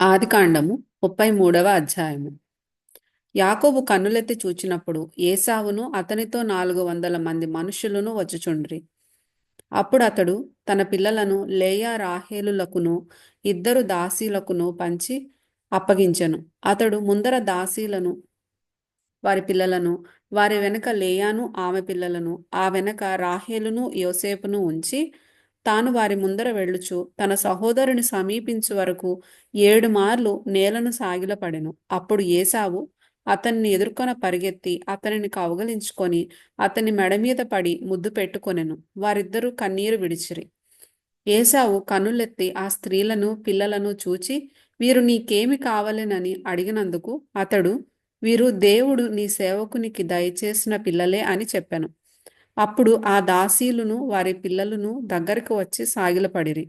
ఆదికాండము ముప్పై మూడవ అధ్యాయము. యాకోబు కన్నులెత్తి చూచినప్పుడు ఏసావును అతనితో నాలుగు వందల మంది మనుషులను వచ్చుచుండ్రి. అప్పుడు అతడు తన పిల్లలను లేయా రాహేలులకును ఇద్దరు దాసీలకును పంచి అప్పగించెను. అతడు ముందర దాసీలను వారి పిల్లలను వారి వెనక లేయాను ఆమె పిల్లలను ఆ వెనక రాహేలును యోసేపును ఉంచి తాను వారి ముందర వెళ్ళుచు తన సహోదరుని సమీపించు వరకు ఏడు మార్లు నేలను సాగిలపడెను. అప్పుడు ఏసావు అతన్ని ఎదుర్కొన పరిగెత్తి అతనిని కౌగలించుకొని అతని మెడ మీద పడి ముద్దు పెట్టుకొనెను. వారిద్దరూ కన్నీరు విడిచిరి. ఏసావు కన్నులెత్తి ఆ స్త్రీలను పిల్లలను చూచి వీరు నీకేమి కావాలెనని అడిగినందుకు అతడు వీరు దేవుడు నీ సేవకునికి దయచేసిన పిల్లలే అని చెప్పాను. అప్పుడు ఆ దాసీలును వారి పిల్లలను దగ్గరికి వచ్చి సాగిలపడిరి.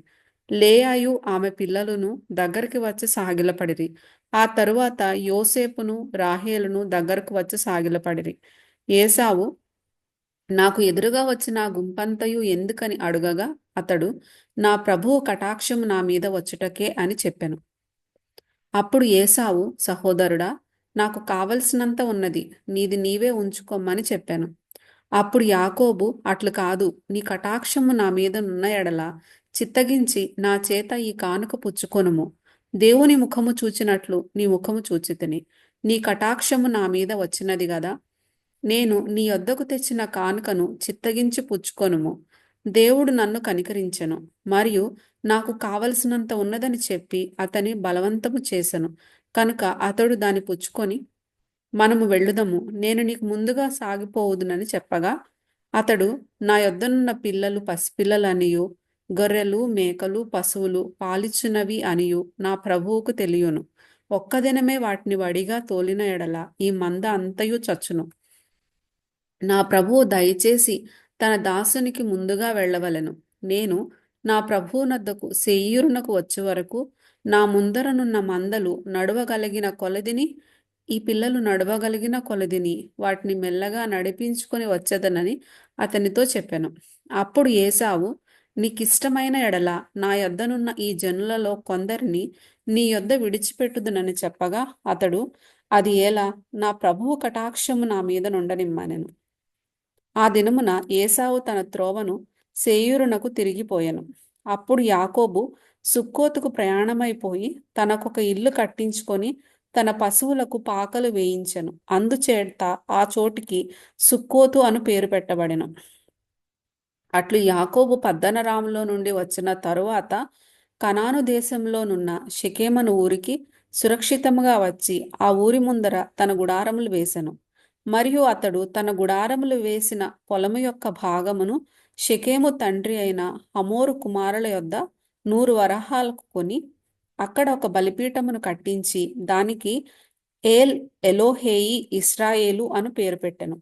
లేయాయు ఆమె పిల్లలను దగ్గరికి వచ్చి సాగిలపడిరి. ఆ తరువాత యోసేపును రాహేలును దగ్గరకు వచ్చి సాగిలపడిరి. ఏసావు నాకు ఎదురుగా వచ్చిన గుంపంతయు ఎందుకని అడుగగా? అతడు నా ప్రభువు కటాక్షము నా మీద వచ్చుటకే అని చెప్పెను. అప్పుడు ఏసావు సహోదరుడా నాకు కావలసినంత ఉన్నది నీది నీవే ఉంచుకోమని చెప్పాను. అప్పుడు యాకోబు అట్లు కాదు నీ కటాక్షము నా మీద నున్న ఎడల. చిత్తగించి నా చేత ఈ కానుక పుచ్చుకొనుము. దేవుని ముఖము చూచినట్లు నీ ముఖము చూచితిని. నీ కటాక్షము నా మీద వచ్చినది గదా. నేను నీ వద్దకు తెచ్చిన కానుకను చిత్తగించి పుచ్చుకొనుము. దేవుడు నన్ను కనికరించెను. మరియు నాకు కావలసినంత ఉన్నదని చెప్పి అతని బలవంతము చేసెను. కనుక అతడు దాన్ని పుచ్చుకొని మనము వెళ్ళుదము. నేను నీకు ముందుగా సాగిపోవుదునని చెప్పగా అతడు నా యొద్దనున్న పిల్లలు పసిపిల్లలనియు గొర్రెలు మేకలు పశువులు పాలిచ్చునవి అనియు నా ప్రభువుకు తెలియను. ఒక్కదినమే వాటిని వడిగా తోలిన ఎడల ఈ మంద అంతయు చచ్చును. నా ప్రభువు దయచేసి తన దాసునికి ముందుగా వెళ్ళవలెను. నేను నా ప్రభువునద్దకు సెయ్యూరునకు వచ్చే వరకు నా ముందరనున్న మందలు నడవగలిగిన కొలదిని ఈ పిల్లలు నడవగలిగిన కొలదిని వాటిని మెల్లగా నడిపించుకొని వచ్చేదనని అతనితో చెప్పాను. అప్పుడు ఏసావు నీకిష్టమైన ఎడల నా యొద్దనున్న ఈ జనులలో కొందరిని నీ యొద్ద విడిచిపెట్టుదునని చెప్పగా అతడు అది ఎలా? నా ప్రభువు కటాక్షము నా మీద నుండనిమ్మనెను. ఆ దినమున ఏసావు తన త్రోవను సేయూరునకు తిరిగిపోయాను అప్పుడు యాకోబు సుక్కోతుకు ప్రయాణమైపోయి తనకొక ఇల్లు కట్టించుకొని తన పశువులకు పాకలు వేయించెను. అందుచేత ఆ చోటికి సుక్కోతు అను పేరు పెట్టబడెను. అట్లు యాకోబు పద్దనరాములో నుండి వచ్చిన తరువాత కనాను దేశంలోనున్న షకేమను ఊరికి సురక్షితముగా వచ్చి ఆ ఊరి ముందర తన గుడారములు వేసెను. మరియు అతడు తన గుడారములు వేసిన పొలము యొక్క భాగమును షకేము తండ్రి అయిన హమోరు కుమారుల యొద్ద నూరు వరహాలకు కొని అక్కడ ఒక బలిపీఠమును కట్టించి దానికి ఏల్ ఎలోహేయి ఇస్రాయేలు అను పేరు పెట్టెను.